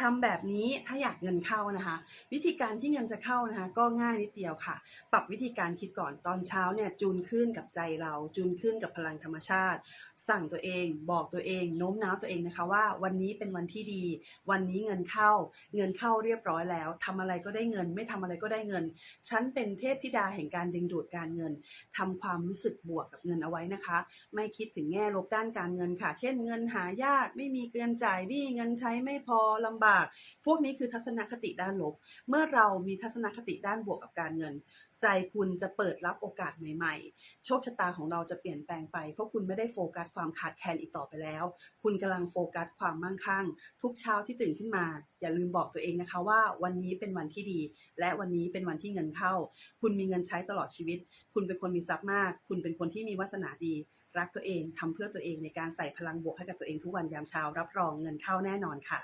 ทำแบบนี้ถ้าอยากเงินเข้านะคะ วิธีการที่เงินจะเข้านะคะ ก็ง่ายนิดเดียวค่ะ ปรับวิธีการคิดก่อนตอนเช้าเนี่ยจูนขึ้นกับใจเรา จูนขึ้นกับพลังธรรมชาติ สั่งตัวเอง บอกตัวเองโน้มน้าวตัวเองนะคะว่า วันนี้เป็นวันที่ดี วันนี้เงินเข้า เงินเข้าเรียบร้อยแล้วทำอะไรก็ได้เงิน ไม่ทำอะไรก็ได้เงิน ฉันเป็นเทพธิดาแห่งการดึงดูดการเงินทำความรู้สึกบวกกับเงินเอาไว้นะคะ ไม่คิดถึงแง่ลบด้านการเงินค่ะ เช่น เงินหายากไม่มีเงินจ่ายหนี้เงินใช้ไม่พอลำบากพวกนี้คือทัศนคติด้านลบ เมื่อเรามีทัศนคติด้านบวกกับการเงิน ใจคุณจะเปิดรับโอกาสใหม่ ๆ โชคชะตาของเราจะเปลี่ยนแปลงไป เพราะคุณไม่ได้โฟกัสความขาดแคลนอีกต่อไปแล้ว คุณกำลังโฟกัสความมั่งคั่ง ทุกเช้าที่ตื่นขึ้นมา อย่าลืมบอกตัวเองนะคะว่าวันนี้เป็นวันที่ดี และวันนี้เป็นวันที่เงินเข้า คุณมีเงินใช้ตลอดชีวิต คุณเป็นคนมีทรัพย์มาก คุณเป็นคนที่มีวาสนาดีรักตัวเองทำเพื่อตัวเองในการใส่พลังบวกให้กับตัวเองทุกวันยามเช้ารับรองเงินเข้าแน่นอนค่ะ